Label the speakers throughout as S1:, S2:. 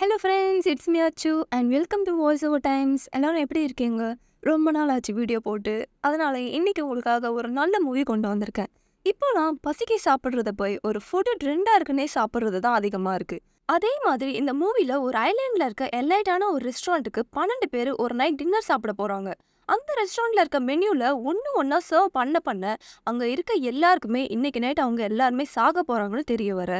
S1: Hello friends it's me Achu and welcome to voice over times எல்லோரும் எப்படி இருக்கீங்க? ரொம்ப நாள் ஆச்சு வீடியோ போட்டு. அதனால இன்னைக்கு உங்களுக்காக ஒரு நல்ல மூவி கொண்டு வந்திருக்கேன். இப்போ நான் பசிக்கு சாப்பிட்றத போய் ஒரு ஃபுட்டு ட்ரெண்டாக இருக்குன்னே சாப்பிட்றது தான் அதிகமாக இருக்குது அதே மாதிரி இந்த மூவியில் ஒரு ஐலாண்டில் இருக்க எலைட்டான ஒரு ரெஸ்டாரண்ட்டுக்கு பன்னெண்டு பேர் ஒரு நைட் டின்னர் சாப்பிட போகிறாங்க அந்த ரெஸ்டாரண்ட்டில் இருக்க மெனியூவில் ஒன்று ஒன்றா சர்வ் பண்ண பண்ண அங்கே இருக்க எல்லாருக்குமே இன்னைக்கு நைட் அவங்க எல்லாருமே சாக போகிறாங்கன்னு தெரிய வர.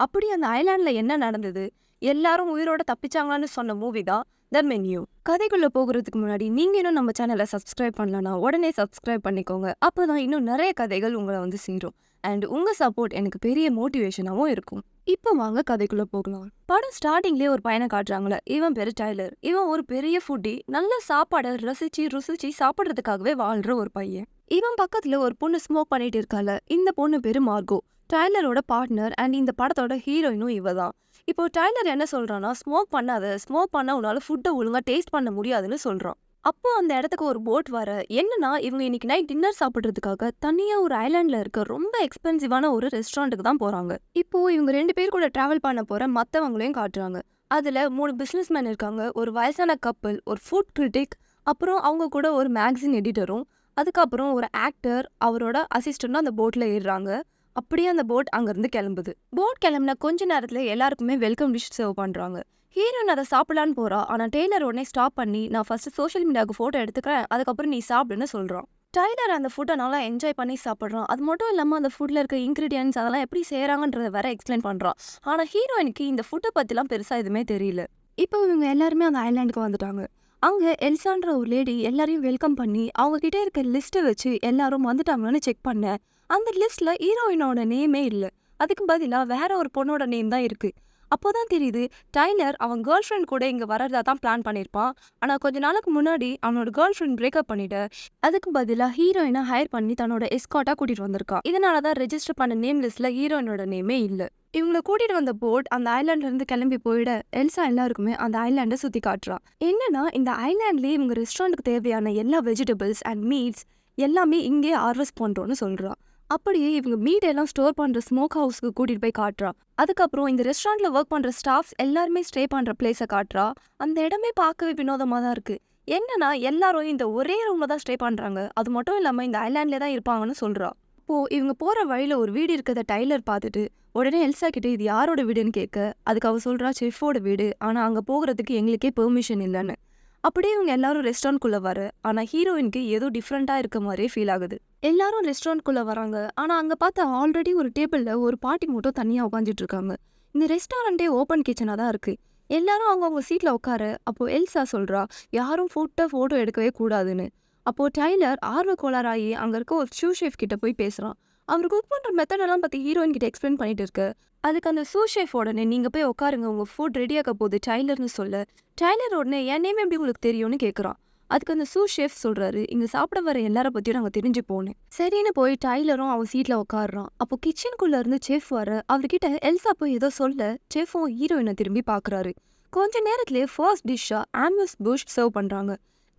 S1: அப்படி அந்த ஐலாண்டில் என்ன நடந்தது? எல்லாரும் உயிரோட தப்பிச்சாங்களான்னு சொன்ன மூவி தான் த மென்யூ கதைக்குள்ளே போகிறதுக்கு முன்னாடி நீங்கள் இன்னும் நம்ம சேனலை சப்ஸ்கிரைப் பண்ணலனா உடனே சப்ஸ்கிரைப் பண்ணிக்கோங்க. அப்போ தான் இன்னும் நிறைய கதைகள் உங்களை வந்து சேரும். அண்ட் உங்க சப்போர்ட் எனக்கு பெரிய மோட்டிவேஷனாகவும் இருக்கும். இப்போ வாங்க கதைக்குள்ளே போகலாம். படம் ஸ்டார்டிங்லேயே ஒரு பையனை காட்டுறாங்களே இவன் பேர் டைலர் இவன் ஒரு பெரிய ஃபுட்டி நல்ல சாப்பாடை ரசித்து ருசிச்சு சாப்பிட்றதுக்காகவே வாழ்கிற ஒரு பையன். இவன் பக்கத்துல ஒரு பொண்ணு ஸ்மோக் பண்ணிட்டு இருக்கால. இந்த பொண்ணு பேரு மார்கோ. டைலரோட பார்ட்னர் அண்ட் இந்த படத்தோட ஹீரோயினும் இவ தான் இப்போ டைலர் என்ன சொல்றான்னா ஸ்மோக் பண்ணாத ஸ்மோக் பண்ண உன்னால ஃபுட்டை ஒழுங்கா டேஸ்ட் பண்ண முடியாதுன்னு சொல்றான். அப்போ அந்த இடத்துக்கு ஒரு போட் வர என்னன்னா இவங்க இன்னைக்கு நைட் டின்னர் சாப்பிட்றதுக்காக தனியா ஒரு ஐலாண்டில் இருக்க ரொம்ப எக்ஸ்பென்சிவான ஒரு ரெஸ்டாரண்ட்டுக்கு தான் போறாங்க. இப்போ இவங்க ரெண்டு பேர் கூட டிராவல் பண்ண போற மத்தவங்களையும் காட்டுறாங்க. அதுல மூணு பிஸ்னஸ்மேன் இருக்காங்க. ஒரு வயசான கப்பல் ஒரு ஃபுட் கிரிட்டிக் அப்புறம் அவங்க கூட ஒரு மேக்சின் எடிட்டரும் அதுக்கப்புறம் ஒரு ஆக்டர் அவரோட அசிஸ்டண்டும் அந்த போட்டில் ஏறுறாங்க. அப்படியே அந்த போட் அங்கிருந்து கிளம்புது. போட் கிளம்புன கொஞ்ச நேரத்துல எல்லாருக்குமே வெல்கம் டிஷ் சர்வ் பண்ணுறாங்க ஹீரோயின் அதை சாப்பிடலான்னு போறா. ஆனால் டெய்லர் உடனே ஸ்டாப் பண்ணி நான் ஃபஸ்ட்டு சோஷியல் மீடியாவுக்கு ஃபோட்டோ எடுத்துக்கிறேன். அதுக்கப்புறம் நீ சாப்பிடுன்னு சொல்கிறான் டைலர் அந்த ஃபுட்டை நல்லா என்ஜாய் பண்ணி சாப்பிட்றான். அது மட்டும் இல்லாமல் அந்த ஃபுட்டில் இருக்க இன்க்ரீடியன்ஸ் அதெல்லாம் எப்படி செய்கிறாங்கன்றத வேற எக்ஸ்பிளைன் பண்ணுறான் ஆனால் ஹீரோயினுக்கு இந்த ஃபுட்டை பற்றிலாம் பெருசாக எதுவுமே தெரியல. இப்போ இவங்க எல்லாருமே அந்த ஐலாண்டுக்கு வந்துட்டாங்க. அங்கே எல்சான்ற ஒரு லேடி எல்லாரையும் வெல்கம் பண்ணி அவங்ககிட்ட இருக்க லிஸ்ட்டை வச்சு எல்லாரும் வந்துட்டாங்கன்னு செக் பண்ணேன். அந்த லிஸ்ட்ல ஹீரோயினோட நேமே இல்லை. அதுக்கு பதிலாக வேற ஒரு பொண்ணோட நேம் தான் அப்போ அப்போதான் தெரியுது டைலர் அவன் கேர்ள் ஃப்ரெண்ட் கூட இங்கே வரதா தான் பிளான் பண்ணியிருப்பான் ஆனால் கொஞ்ச நாளுக்கு முன்னாடி அவனோட கேர்ள் ஃப்ரெண்ட் பிரேக்கப் பண்ணிட்டு அதுக்கு பதிலாக ஹீரோயினை ஹையர் பண்ணி தன்னோட எஸ்காட்டாக கூட்டிட்டு வந்திருக்கான். இதனால தான் ரெஜிஸ்டர் பண்ண நேம் லிஸ்ட்ல ஹீரோயினோட நேமே இல்லை. இவங்கள கூட்டிட்டு வந்த போட் அந்த ஐலாண்ட்ல இருந்து கிளம்பி போயிட எல்சா எல்லாருக்குமே அந்த ஐலாண்டை சுத்தி காட்டுறான் என்னன்னா இந்த ஐலாண்ட்லேயே இவங்க ரெஸ்டாரண்ட்டுக்கு தேவையான எல்லா வெஜிடபிள்ஸ் அண்ட் மீட்ஸ் எல்லாமே இங்கே ஹார்வெஸ்ட் பண்ணுறோன்னு சொல்கிறான் அப்படியே இவங்க மீட் எல்லாம் ஸ்டோர் பண்ற ஸ்மோக் ஹவுஸ்க்கு கூட்டிட்டு போய் காட்டுறா. அதுக்கப்புறம் இந்த ரெஸ்டாரண்ட்ல ஒர்க் பண்ற ஸ்டாஃப்ஸ் எல்லாருமே ஸ்டே பண்ற பிளேஸை காட்டுறா. அந்த இடமே பார்க்கவே வினோதமா தான் இருக்கு. என்னன்னா எல்லாரும் இந்த ஒரே ரூம்ல தான் ஸ்டே பண்றாங்க. அது மட்டும் இல்லாம இந்த ஐலாண்ட்ல தான் இருப்பாங்கன்னு சொல்றா. இப்போது இவங்க போற வழியில ஒரு வீடு இருக்கிறத டைலர் பார்த்துட்டு உடனே எல்சா கிட்ட இது யாரோட வீடுன்னு கேட்க? அதுக்கு அவ சொல்றா செஃபோட வீடு. ஆனா அங்க போகிறதுக்கு எங்களுக்கே பெர்மிஷன் இல்லைன்னு. அப்படியே இவங்க எல்லாரும் ரெஸ்டாரண்ட்குள்ள வர ஆனா ஹீரோயினுக்கு ஏதோ டிஃப்ரெண்ட்டாக இருக்க மாதிரியே ஃபீல் ஆகுது. எல்லாரும் ரெஸ்டாரண்ட்குள்ள வராங்க. ஆனா அங்க பார்த்தா ஆல்ரெடி ஒரு டேபிள்ல ஒரு பாட்டி மட்டும் தனியா உட்காந்துட்டு இருக்காங்க. இந்த ரெஸ்டாரண்ட்டே ஓப்பன் கிச்சனா தான் இருக்கு. எல்லாரும் அவங்கவுங்க சீட்ல உட்கார அப்போ எல்சா சொல்றா யாரும் ஃபோட்டோ போட்டோ எடுக்கவே கூடாதுன்னு. அப்போ டைலர் ஆர்வ கோளாறாகி அங்க இருக்க ஒரு ஷூ ஷேஃப் கிட்ட போய் பேசுறான். அவர் குக் பண்ணுற மெத்தடெல்லாம் பார்த்து ஹீரோயின் கிட்ட எக்ஸ்பிளைன் பண்ணிட்டு இருக்கு. அதுக்கு அந்த சூஷேஃப் உடனே நீங்கள் போய் உட்காருங்க உங்கள் ஃபுட் ரெடியாக போகுது டைலர்னு சொல்ல. டைலர் உடனே என் நேம் எப்படி உங்களுக்கு தெரியும்னு கேட்குறான் அதுக்கு அந்த சூ ஷெஃப் சொல்றாரு இங்கே சாப்பிட வர எல்லார பற்றியும் நாங்கள் தெரிஞ்சு போனேன் சரின்னு போய் டைலரும் அவன் சீட்டில் உட்காடுறான் அப்போ கிச்சனுக்குள்ளே இருந்து செஃப் வர அவர்கிட்ட எல்சா போய் ஏதோ சொல்ல செஃப்பும் ஹீரோயினை திரும்பி பார்க்குறாரு கொஞ்ச நேரத்திலே ஃபர்ஸ்ட் டிஷ்ஷாக ஆம்யூஸ் புஷ் சர்வ் பண்றாங்க.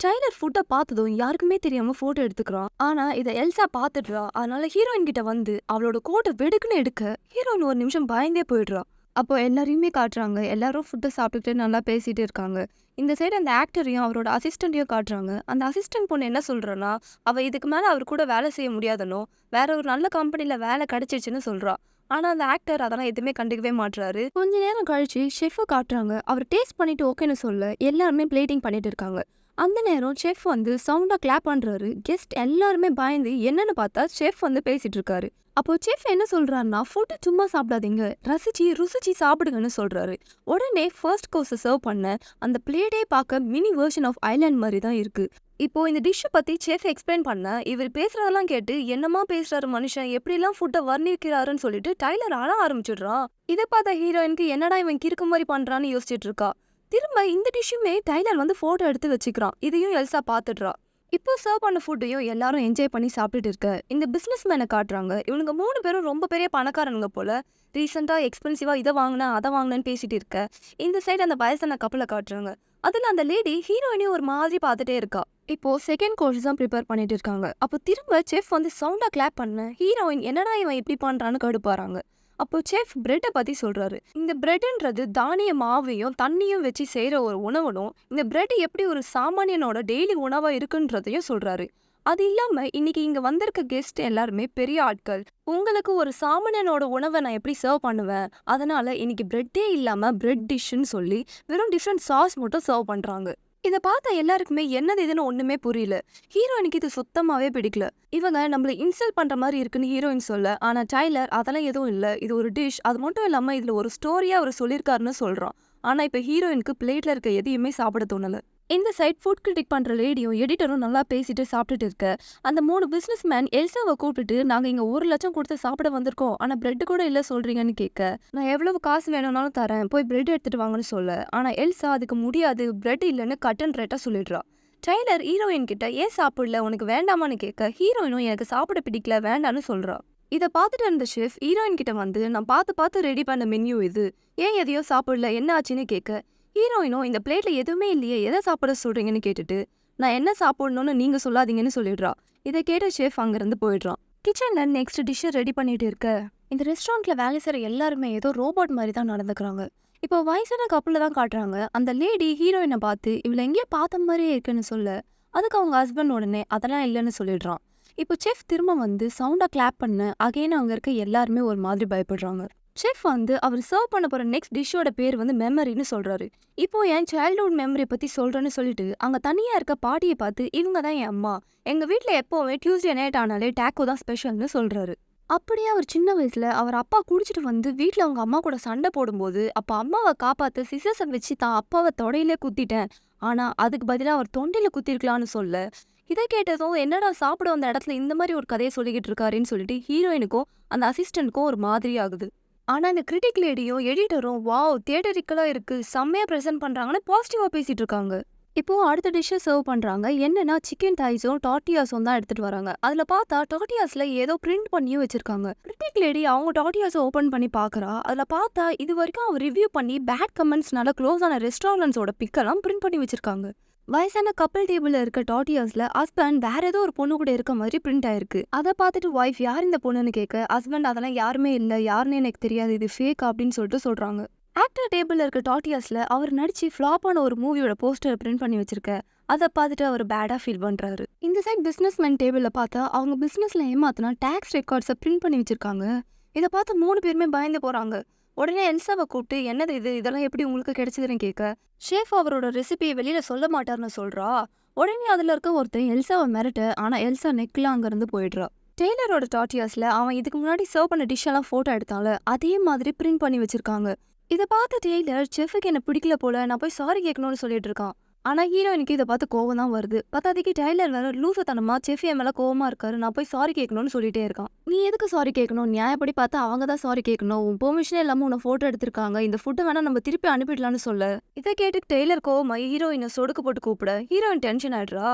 S1: டைலர் ஃபுட்டை பார்த்ததும் யாருக்குமே தெரியாம போட்டோ எடுத்துக்கிறான். ஆனா இதை எல்சா பார்த்துடுறா அதனால ஹீரோயின் கிட்ட வந்து அவளோட கோட்டை வெடுக்குன்னு எடுக்க ஹீரோயின் ஒரு நிமிஷம் பயந்தே போயிடுறா. அப்போ எல்லாரையுமே காட்டுறாங்க. எல்லாரும் ஃபுட்டை சாப்பிட்டுட்டு நல்லா பேசிட்டு இருக்காங்க. இந்த சைடு அந்த ஆக்டரையும் அவரோட அசிஸ்டண்ட்டையும் காட்டுறாங்க. அந்த அசிஸ்டன்ட் பொண்ணு என்ன சொல்றனா அவள் இதுக்கு மேலே அவர் கூட வேலை செய்ய முடியாதனோ வேற ஒரு நல்ல கம்பெனியில் வேலை கிடைச்சிருச்சுன்னு சொல்கிறா ஆனால் அந்த ஆக்டர் அதெல்லாம் எதுவுமே கண்டுக்கவே மாட்றாரு. கொஞ்ச நேரம் கழிச்சு ஷெஃப் காட்டுறாங்க. அவர் டேஸ்ட் பண்ணிட்டு ஓகேன்னு சொல்ல எல்லாருமே பிளேட்டிங் பண்ணிட்டு இருக்காங்க. அந்த நேரம் செஃப் வந்து சவுண்டா கிளாப் பண்றாரு. கெஸ்ட் எல்லாருமே பயந்து என்னென்னு பார்த்தா செஃப் வந்து பேசிட்டு இருக்காரு. அப்போ செஃப் என்ன சொல்றாருன்னா ஃபுட்டு சும்மா சாப்பிடாதீங்க. ரசிச்சு ருசிச்சு சாப்பிடுங்கன்னு சொல்றாரு. உடனே ஃபர்ஸ்ட் கோர்ஸை சர்வ் பண்ண அந்த பிளேட்டே பார்க்க மினி வெர்ஷன் ஆஃப் ஐலாண்ட் மாதிரி தான் இருக்கு. இப்போ இந்த டிஷ்ஷை பத்தி செஃப் எக்ஸ்பிளைன் பண்ண இவர் பேசுறதெல்லாம் கேட்டு என்னமா பேசுறாரு மனுஷன்? எப்படிலாம் ஃபுட்டை வர்ணிக்கிறாருன்னு சொல்லிட்டு டைலர் ஆள ஆரம்பிச்சிடுறான். இதை பார்த்த ஹீரோயினுக்கு என்னடா இவன் கிறுக்கு மாதிரி பண்றான்னு யோசிச்சுட்டு இருக்கா. திரும்ப இந்த டிஷ்ஷுமே டைலர் வந்து ஃபோட்டோ எடுத்து வச்சுக்கிறான். இதையும் எல்சா பார்த்துடுறா. இப்போ சர்வ் பண்ண ஃபுட்டையும் எல்லாரும் என்ஜாய் பண்ணி சாப்பிட்டுட்டு இருக்க. இந்த பிஸ்னஸ் மேனை காட்டுறாங்க. இவனுங்க மூணு பேரும் ரொம்ப பெரிய பணக்காரனுங்க போல ரீசெண்டாக எக்ஸ்பென்சிவாக இதை வாங்கினேன் அதை வாங்கினேன்னு பேசிட்டு இருக்க. இந்த சைடு அந்த வயசான கப்பலை காட்டுறாங்க. அதில் அந்த லேடி ஹீரோயினையும் ஒரு மாதிரி பார்த்துட்டே இருக்கா. இப்போ செகண்ட் கோர்ஸ் தான் ப்ரிப்பேர் பண்ணிட்டு இருக்காங்க. அப்போ திரும்ப செஃப் வந்து சவுண்டாக கிளாப் பண்ண ஹீரோயின் என்னடா இவன் இப்படி பண்ணுறான்னு கடுப்பாராங்க அப்போ செஃப் பிரெட்டை பத்தி சொல்றாரு. இந்த பிரெட்டுன்றது தானிய மாவையும் தண்ணியும் வச்சு செய்யற ஒரு உணவனும் இந்த பிரெட் எப்படி ஒரு சாமானியனோட டெய்லி உணவா இருக்குன்றதையும் சொல்றாரு. அது இல்லாம இன்னைக்கு இங்க வந்திருக்க கெஸ்ட் எல்லாருமே பெரிய ஆட்கள். உங்களுக்கு ஒரு சாமானியனோட உணவை நான் எப்படி சர்வ் பண்ணுவேன்? அதனால இன்னைக்கு பிரெட்டே இல்லாம பிரெட் டிஷ்ஷுன்னு சொல்லி வெறும் டிஃப்ரெண்ட் சாஸ் மட்டும் சர்வ் பண்றாங்க. இதை பார்த்தா எல்லாருக்குமே என்னது இதுன்னு ஒண்ணுமே புரியல. ஹீரோயினுக்கு இது சுத்தமாவே பிடிக்கல. இவங்க நம்மள இன்சல்ட் பண்ற மாதிரி இருக்குன்னு ஹீரோயின் சொல்ல ஆனா டைலர் அதெல்லாம் எதுவும் இல்ல. இது ஒரு டிஷ் அது மட்டும் இல்லாம இதுல ஒரு ஸ்டோரியா அவர் சொல்லியிருக்காருன்னு சொல்றான். ஆனா இப்ப ஹீரோயினுக்கு பிளேட்ல இருக்க எதையுமே சாப்பிட தோணல. இந்த சைட் ஃபுட் கிரிட்டிக் பண்ற லேடியும் எடிட்டரும் நல்லா பேசிட்டு சாப்பிட்டுட்டு இருக்க. அந்த மூணு பிசினஸ் மேன் எல்சாவை கூப்பிட்டுட்டு நாங்க இங்க ஒரு லட்சம் கொடுத்து சாப்பிட வந்திருக்கோம். ஆனா பிரெட் கூட இல்லை சொல்றீங்கன்னு கேட்க நான் எவ்வளவு காசு வேணும்னாலும் தரேன். போய் பிரெட் எடுத்துட்டு வாங்கன்னு சொல்ல. ஆனா எல்சா அதுக்கு முடியாது. பிரெட் இல்லைன்னு கட்டன் ரேட்டாக ரேட்டா சொல்லிடுறா. டெய்லர் ஹீரோயின் கிட்ட ஏன் சாப்பிடல? உனக்கு வேண்டாமான்னு கேட்க ஹீரோயினும் எனக்கு சாப்பிட பிடிக்கல வேண்டான்னு சொல்றா. இதை பார்த்துட்டு இருந்த ஷெஃப் ஹீரோயின் கிட்ட வந்து நான் பார்த்து பார்த்து ரெடி பண்ண மென்யூ இது. ஏன் எதையோ சாப்பிடல? என்ன ஆச்சுன்னு கேட்க ஹீரோயினும் இந்த பிளேட்ல எதுவுமே இல்லையே எதை சாப்பிட சொல்றீங்கன்னு கேட்டுட்டு நான் என்ன சாப்பிடணும்னு நீங்க சொல்லாதீங்கன்னு சொல்லிடுறா. இதை கேட்ட ஷேஃப் அங்கேருந்து போயிடுறான். கிச்சன்ல நெக்ஸ்ட் டிஷ்ஷை ரெடி பண்ணிட்டு இருக்க. இந்த ரெஸ்டாரண்ட்ல வேலை செய்கிற எல்லாருமே ஏதோ ரோபோட் மாதிரி தான் நடந்துக்கிறாங்க. இப்போ வயசான கப்பலில் தான் காட்டுறாங்க. அந்த லேடி ஹீரோயினை பார்த்து இவளை எங்கேயோ பார்த்த மாதிரியே இருக்குன்னு சொல்ல. அதுக்கு அவங்க ஹஸ்பண்ட் உடனே அதெல்லாம் இல்லைன்னு சொல்லிடுறான். இப்போ செஃப் திரும்ப வந்து சவுண்டா கிளாப் பண்ண. அகைன் அங்கே இருக்க எல்லாருமே ஒரு மாதிரி பயப்படுறாங்க. செஃப் வந்து அவர் சர்வ் பண்ண போற நெக்ஸ்ட் டிஷ்ஷோட பேர் வந்து மெமரின்னு சொல்றாரு. இப்போ என் சைல்ட்ஹுட் மெமரியை பத்தி சொல்றேன்னு சொல்லிட்டு அங்க தனியா இருக்க பாட்டியை பார்த்து இவங்க தான் என் அம்மா. எங்க வீட்ல எப்போவுமே டியூஸ்டே நைட் ஆனாலே டேக்கோ தான் ஸ்பெஷல்னு சொல்றாரு. அப்படியே அவர் சின்ன வயசுல அவர் அப்பா குடிச்சிட்டு வந்து வீட்ல அவங்க அம்மா கூட சண்டை போடும்போது அப்ப அம்மாவை காப்பாற்ற சிசஸை வச்சு தான் அப்பாவை தொடையிலே குத்திட்டேன். ஆனா அதுக்கு பதிலா அவர் தொண்டையில குத்திருக்கலாம்னு சொல்ல. இதை கேட்டதும் என்னடா சாப்பிட வந்த இடத்துல இந்த மாதிரி ஒரு கதையை சொல்லிக்கிட்டு இருக்காருன்னு சொல்லிட்டு ஹீரோயினுக்கும் அந்த அசிஸ்டண்ட்டுக்கும் ஒரு மாதிரி ஆகுது. ஆனா இந்த கிரிட்டிக் லேடியும் எடிட்டரும் வாவ் தியேட்டரிக்கலாக இருக்கு. செம்மையா ப்ரெசென்ட் பண்றாங்கன்னு பாசிட்டிவா பேசிட்டு இருக்காங்க. இப்போ அடுத்த டிஷ்ஷை சர்வ் பண்றாங்க. என்னன்னா சிக்கன் தைஸும் டாட்டியாஸும் தான் எடுத்துட்டு வராங்க. அதுல பார்த்தா டாட்டியாஸில் ஏதோ பிரிண்ட் பண்ணியும் வச்சிருக்காங்க. கிரிட்டிக் லேடி அவங்க டாட்டியாஸை ஓப்பன் பண்ணி பாக்குறா. அதுல பார்த்தா இது வரைக்கும் அவன் ரிவ்யூ பண்ணி பேட் கமெண்ட்ஸ்னால க்ளோஸ் ஆன ரெஸ்டாரண்ட்ஸோட பிக்கெல்லாம் பிரிண்ட் பண்ணி வச்சிருக்காங்க. வயசான கப்பல் டேபிள்ல இருக்க டாட்டியாஸ்ல ஹஸ்பண்ட் வேற ஏதோ ஒரு பொண்ணு கூட இருக்க மாதிரி பிரிண்ட் ஆயிருக்கு. அதை பார்த்துட்டு ஒய்ஃப் யார் இந்த பொண்ணுன்னு கேட்க ஹஸ்பண்ட் அதெல்லாம் யாருமே இல்லை. யாருன்னு எனக்கு தெரியாது. இது ஃபேக் அப்படின்னு சொல்லிட்டு சொல்றாங்க. ஆக்டர் டேபிள்ல இருக்க டாட்டியாஸ்ல அவர் நடிச்சு ஃபிளாப் ஆன ஒரு மூவியோட போஸ்டர் பிரிண்ட் பண்ணி வச்சிருக்க. அதை பார்த்துட்டு அவர் பேடா ஃபீல் பண்றாரு. இந்த சைட் பிசினஸ் மேன் டேபிள்ல பார்த்தா அவங்க பிசினஸ்ல ஏமாத்தினா டாக்ஸ் ரெக்கார்ட்ஸை பிரிண்ட் பண்ணி வச்சிருக்காங்க. இதை பார்த்து மூணு பேருமே பயந்து போறாங்க. உடனே என்சாவை கூப்பிட்டு என்னது இது? இதெல்லாம் எப்படி உங்களுக்கு கிடைச்சதுன்னு கேட்க ஷேஃப் அவரோட ரெசிபியை வெளியில சொல்ல மாட்டார்னு சொல்றா. உடனே அதுல இருக்க ஒருத்தன் எல்சாவை மிரட்டு ஆனா எல்சா நெக்ல அங்கேருந்து போயிடுறா. டெய்லரோட டாட்டியாஸில் அவன் இதுக்கு முன்னாடி சர்வ் பண்ண டிஷ் எல்லாம் எடுத்தால அதே மாதிரி பிரிண்ட் பண்ணி வச்சிருக்காங்க. இதை பார்த்த டெய்லர் செஃபுக்கு என்ன பிடிக்கல போல நான் போய் சாரி கேட்கணும்னு சொல்லிட்டு இருக்கான். ஆனா ஹீரோயினுக்கு இதை பார்த்து கோவம் தான் வருது. பத்தாதிக்கு டெய்லர் வேற லூசத்தனமா தனமா என் மேல கோவமா இருக்காரு. நான் போய் சாரி கேட்கணும்னு சொல்லிட்டே இருக்கான். நீ எதுக்கு சாரி கேட்கணும்? நியாயப்படி பார்த்தா அவங்க தான் சாரி கேட்கணும். உன் பெர்மிஷனே இல்லாம உன்னை போட்டோ எடுத்திருக்காங்க. இந்த ஃபுட்டை வேணா நம்ம திருப்பி அனுப்பிடலாம்னு சொல்ல. இதை கேட்டு டெய்லர் கோவமாய் ஹீரோயினை சொடுக்கு போட்டு கூப்பிட. ஹீரோயின் டென்ஷன் ஆயிடுறா.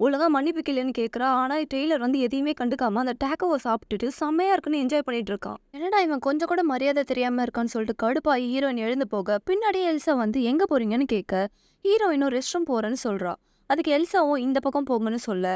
S1: ஒழுங்கா மன்னிப்பு கேளுன்னு கேட்குறா ஆனால் டெய்லர் வந்து எதையுமே கண்டுக்காம அந்த டேக்கோவை சாப்பிட்டுட்டு செம்மையா இருக்குன்னு என்ஜாய் பண்ணிட்டு இருக்கான் என்னடா இவன் கொஞ்சம் கூட மரியாதை தெரியாம இருக்கான்னு சொல்லிட்டு கடுப்பாயி ஹீரோயின் எழுந்து போக பின்னாடியே எல்சா வந்து எங்கே போறீங்கன்னு கேட்க ஹீரோயினும் ரெஸ்ட் ரூம் போறேன்னு சொல்றா. அதுக்கு எல்சாவும் இந்த பக்கம் போங்கன்னு சொல்ல.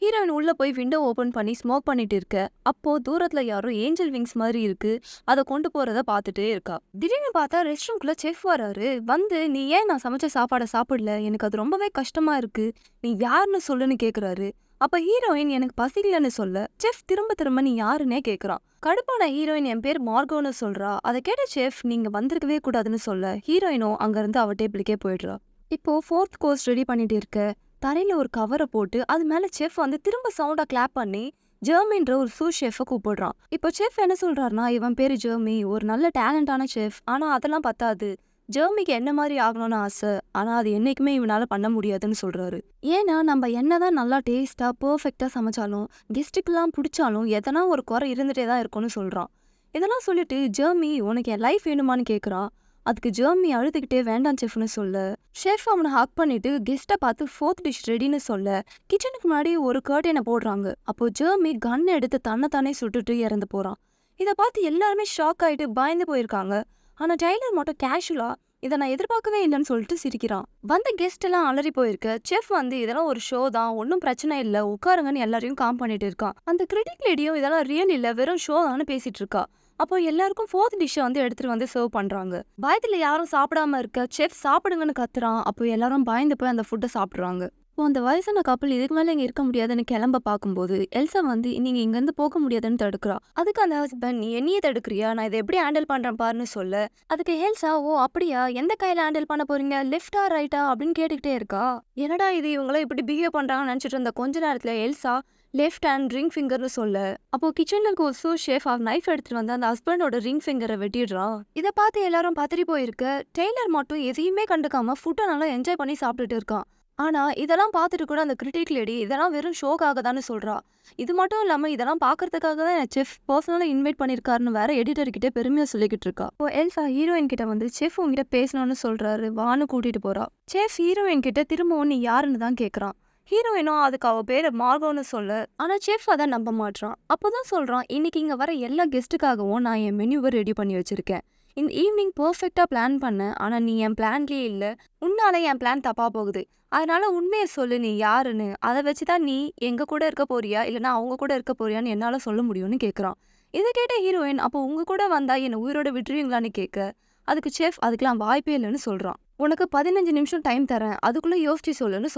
S1: ஹீரோயின் உள்ள போய் விண்டோ ஓபன் பண்ணி ஸ்மோக் பண்ணிட்டு இருக்க. அப்போ தூரத்துல யாரோ ஏஞ்சல் விங்ஸ் மாதிரி இருக்கு. அதை கொண்டு போறத பார்த்துட்டே இருக்கா. திடீர்னு பார்த்தா ரெஸ்ட் ரூம்குள்ள செஃப் வராரு. வந்து நீ ஏன் நான் சமைச்ச சாப்பாடை சாப்பிடல? எனக்கு அது ரொம்பவே கஷ்டமா இருக்கு. நீ யாருன்னு சொல்லுன்னு கேக்குறாரு. அப்ப ஹீரோயின் எனக்கு பசிக்கலன்னு சொல்ல செஃப் திரும்ப திரும்ப நீ யாருன்னே கேக்குறான். கடுப்பான ஹீரோயின் என் பேர் மார்கோன்னு சொல்றா. அதை கேட்ட செஃப் நீங்க வந்திருக்கவே கூடாதுன்னு சொல்ல. ஹீரோயினும் அங்கிருந்து அவ டேபிளுக்கே போயிடுறா. இப்போ ஃபோர்த் கோர்ஸ் ரெடி பண்ணிட்டு இருக்க. தரையில் ஒரு கவரை போட்டு அது மேல செஃப் வந்து திரும்ப சவுண்டாக கிளாப் பண்ணி ஜெர்மின்ற ஒரு சூ ஷெஃபை கூப்பிடுறான். இப்போ செஃப் என்ன சொல்றாருன்னா இவன் பேரு ஜெர்மி ஒரு நல்ல டேலண்டான செஃப் ஆனா அதெல்லாம் பத்தாது. ஜெர்மிக்கு என்ன மாதிரி ஆகணும்னு ஆசை? ஆனா அது என்னைக்குமே இவனால பண்ண முடியாதுன்னு சொல்றாரு. ஏன்னா நம்ம என்னதான் நல்லா டேஸ்ட்டாக பர்ஃபெக்டாக சமைச்சாலும் கெஸ்ட்டுக்கெல்லாம் பிடிச்சாலும் எதனா ஒரு குறை இருந்துட்டே தான் இருக்கும்னு சொல்றான். இதெல்லாம் சொல்லிட்டு ஜெர்மி உனக்கு என் லைஃப் வேணுமான்னு கேட்குறான் அதுக்கு ஜெர்மி அழுதுகிட்டே வேண்டாம் செஃப்னு சொல்ல. ஷெஃப் அவனை ஹக் பண்ணிட்டு கெஸ்ட்டை பார்த்து ஃபோர்த் டிஷ் ரெடின்னு சொல்ல. கிச்சனுக்கு முன்னாடி ஒரு கர்டனை போடுறாங்க. அப்போ ஜெர்மி கன் எடுத்து தன்னைத்தானே சுட்டுட்டு இறந்து போறான். இதை பார்த்து எல்லாருமே ஷாக் ஆயிட்டு பயந்து போயிருக்காங்க. ஆனா டைலர் மட்டும் கேஷுவலா இதை நான் எதிர்பார்க்கவே இல்லைன்னு சொல்லிட்டு சிரிக்கிறான். வந்த கெஸ்ட் எல்லாம் அலறி போயிருக்க. செஃப் வந்து இதெல்லாம் ஒரு ஷோ தான். ஒன்றும் பிரச்சனை இல்லை. உட்காருங்கன்னு எல்லாரையும் காம் பண்ணிட்டு இருக்கான். அந்த கிரிட்டிக் லேடியும் இதெல்லாம் ரியல் இல்லை. வெறும் ஷோ தான்னு பேசிட்டு இருக்கா. அப்போ எல்லாருக்கும் ஃபோர்த் டிஷ்ஷை வந்து எடுத்துட்டு வந்து சர்வ் பண்ணுறாங்க பயத்தில் யாரும் சாப்பிடாம இருக்க செஃப் சாப்பிடுங்கன்னு கத்துறான் அப்போ எல்லாரும் பயந்து போய் அந்த ஃபுட்டை சாப்பிட்றாங்க. இப்போ அந்த வயசான கப்பல் இதுக்கு மேலே இங்கே இருக்க முடியாதுன்னு கிளம்ப பார்க்கும்போது எல்சா வந்து நீங்கள் இங்கேருந்து போக முடியாதுன்னு தடுக்கிறா. அதுக்கு அந்த ஹஸ்பண்ட் நீ என்னையே தடுக்கிறியா? நான் இதை எப்படி ஹேண்டில் பண்ணுறேன் பாருன்னு சொல்ல. அதுக்கு ஹெல்சா ஓ அப்படியா? எந்த கையில் ஹேண்டில் பண்ண போறீங்க? லெஃப்டா ரைட்டா அப்படின்னு கேட்டுக்கிட்டே இருக்கா. என்னடா இது? இவங்கள இப்படி பிஹேவ் பண்ணுறாங்கன்னு நினச்சிட்டு இருந்த கொஞ்ச நேரத்தில் எல்சா லெஃப்ட் ஹேண்ட் ரிங் ஃபிங்கர்னு சொல்ல. அப்போ கிச்சன்ல இருக்க ஒரு சோ ஷேஃப் ஆஃப் நைஃப் எடுத்துட்டு வந்து அந்த ஹஸ்பண்டோட ரிங் ஃபிங்கரை வெட்டிடுறான். இதை பார்த்து எல்லாரும் பதறி போயிருக்க. டெய்லர் மட்டும் எதையுமே கண்டுக்காம ஃபுட்டை நல்லா என்ஜாய் பண்ணி சாப்பிட்டுட்டு இருக்கான். ஆனா இதெல்லாம் பார்த்துட்டு கூட அந்த கிரிட்டிக் லேடி இதெல்லாம் வெறும் ஷோக்காக தானே சொல்றா. இது மட்டும் இல்லாம இதெல்லாம் பார்க்கறதுக்காக தான் என் செஃப் பர்சனலா இன்வைட் பண்ணிருக்காருன்னு வேற எடிட்டர் கிட்ட பெருமையா சொல்லிக்கிட்டு இருக்கா. இப்போ எல்சா ஹீரோயின் கிட்ட வந்து செஃப் உங்ககிட்ட பேசணும்னு சொல்றாரு. வான்னு கூட்டிட்டு போறா. செஃப் ஹீரோயின் கிட்ட திரும்பவும் நீ யாருன்னு தான் கேக்குறான். ஹீரோயினும் அதுக்கு அவள் பேர் மார்கோன்னு சொல்ல. ஆனால் செஃப் அதை நம்ப மாட்றான். அப்போதான் சொல்றான் இன்னைக்கு இங்கே வர எல்லா கெஸ்ட்டுக்காகவும் நான் என் மெனுவை ரெடி பண்ணி வச்சிருக்கேன். இந்த ஈவினிங் பர்ஃபெக்டாக பிளான் பண்ணேன் ஆனால் நீ என் பிளான்லேயே இல்லை. உன்னால என் பிளான் தப்பாக போகுது. அதனால உண்மையை சொல்லு நீ யாருன்னு. அதை வச்சு தான் நீ எங்க கூட இருக்க போறியா? இல்லைன்னா அவங்க கூட இருக்க போறியான்னு என்னால சொல்ல முடியும்னு கேட்குறான் இதை கேட்ட ஹீரோயின் அப்போ உங்க கூட வந்தா என்னை உயிரோட விட்டுருவீங்களான்னு கேட்க அதுக்கு செஃப் அதுக்கெல்லாம் வாய்ப்பே இல்லைன்னு சொல்றான். உனக்கு பதினஞ்சு நிமிஷம் டைம் தரேன். அதுக்குள்ளே யோசிச்சு சொல்லுன்னு